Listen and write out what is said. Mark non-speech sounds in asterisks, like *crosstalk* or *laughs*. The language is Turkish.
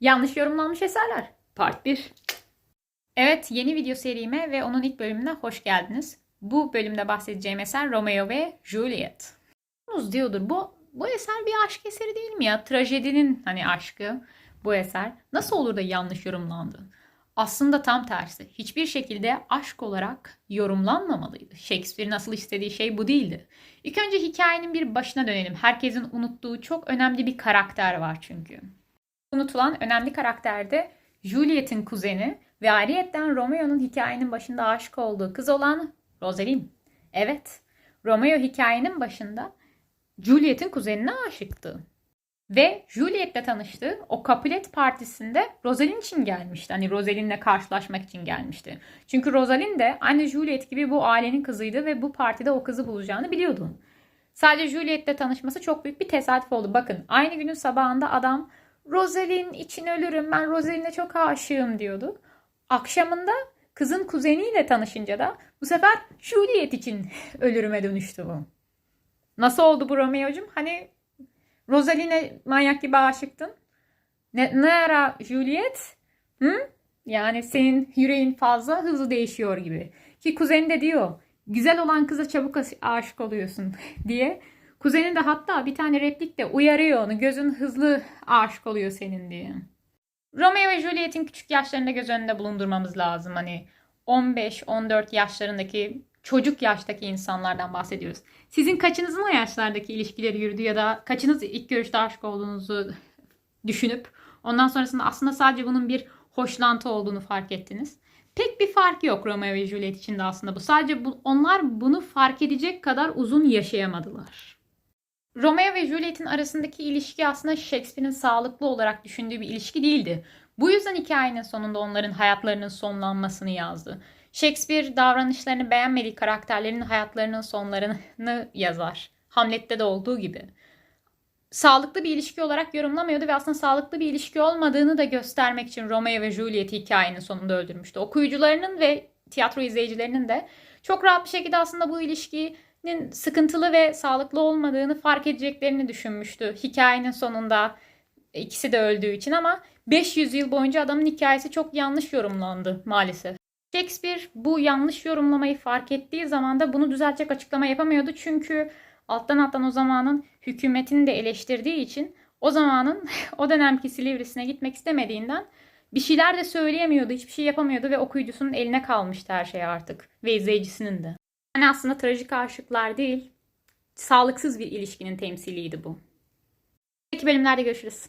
Yanlış yorumlanmış eserler. Part 1. Evet, yeni video serime ve onun ilk bölümüne hoş geldiniz. Bu bölümde bahsedeceğim eser Romeo ve Juliet. Yalnız diyordur bu bu eser bir aşk eseri değil mi ya? Trajedinin hani aşkı bu eser. Nasıl olur da yanlış yorumlandı? Aslında tam tersi. Hiçbir şekilde aşk olarak yorumlanmamalıydı. Shakespeare'in asıl istediği şey bu değildi. İlk önce hikayenin bir başına dönelim. Herkesin unuttuğu çok önemli bir karakter var çünkü. Unutulan önemli karakter de Juliet'in kuzeni ve ayrıyetten Romeo'nun hikayenin başında aşık olduğu kız olan Rosaline. Evet, Romeo hikayenin başında Juliet'in kuzenine aşıktı. Ve Juliet'le tanıştığı o Capulet partisinde Rosaline için gelmişti. Hani Rosaline'le karşılaşmak için gelmişti. Çünkü Rosaline de aynı Juliet gibi bu ailenin kızıydı ve bu partide o kızı bulacağını biliyordu. Sadece Juliet'le tanışması çok büyük bir tesadüf oldu. Bakın aynı günün sabahında adam Rosaline için ölürüm ben Rosaline'e çok aşığım diyordu. Akşamında kızın kuzeniyle tanışınca da bu sefer Juliet için *laughs* ölürüme dönüştü bu. Nasıl oldu bu Romeo'cum? Hani Rosaline manyak gibi aşıktın. Ne, ne ara Juliet? Hı? Yani senin yüreğin fazla hızlı değişiyor gibi. Ki kuzeni de diyor güzel olan kıza çabuk aşık oluyorsun *laughs* diye. Kuzenin de hatta bir tane replikle uyarıyor onu. Gözün hızlı aşık oluyor senin diye. Romeo ve Juliet'in küçük yaşlarında göz önünde bulundurmamız lazım. Hani 15-14 yaşlarındaki çocuk yaştaki insanlardan bahsediyoruz. Sizin kaçınızın o yaşlardaki ilişkileri yürüdü ya da kaçınız ilk görüşte aşık olduğunuzu düşünüp ondan sonrasında aslında sadece bunun bir hoşlantı olduğunu fark ettiniz. Pek bir fark yok Romeo ve Juliet için de aslında bu. Sadece bu, onlar bunu fark edecek kadar uzun yaşayamadılar. Romeo ve Juliet'in arasındaki ilişki aslında Shakespeare'in sağlıklı olarak düşündüğü bir ilişki değildi. Bu yüzden hikayenin sonunda onların hayatlarının sonlanmasını yazdı. Shakespeare davranışlarını beğenmediği karakterlerin hayatlarının sonlarını yazar. Hamlet'te de olduğu gibi. Sağlıklı bir ilişki olarak yorumlamıyordu ve aslında sağlıklı bir ilişki olmadığını da göstermek için Romeo ve Juliet'i hikayenin sonunda öldürmüştü. Okuyucularının ve tiyatro izleyicilerinin de çok rahat bir şekilde aslında bu ilişkinin sıkıntılı ve sağlıklı olmadığını fark edeceklerini düşünmüştü. Hikayenin sonunda ikisi de öldüğü için ama 500 yıl boyunca adamın hikayesi çok yanlış yorumlandı maalesef. Shakespeare bu yanlış yorumlamayı fark ettiği zaman da bunu düzeltecek açıklama yapamıyordu. Çünkü alttan alttan o zamanın hükümetini de eleştirdiği için o zamanın *laughs* o dönemki Silivri'sine gitmek istemediğinden bir şeyler de söyleyemiyordu, hiçbir şey yapamıyordu ve okuyucusunun eline kalmıştı her şey artık ve izleyicisinin de. Yani aslında trajik aşıklar değil, sağlıksız bir ilişkinin temsiliydi bu. Peki bölümlerde görüşürüz.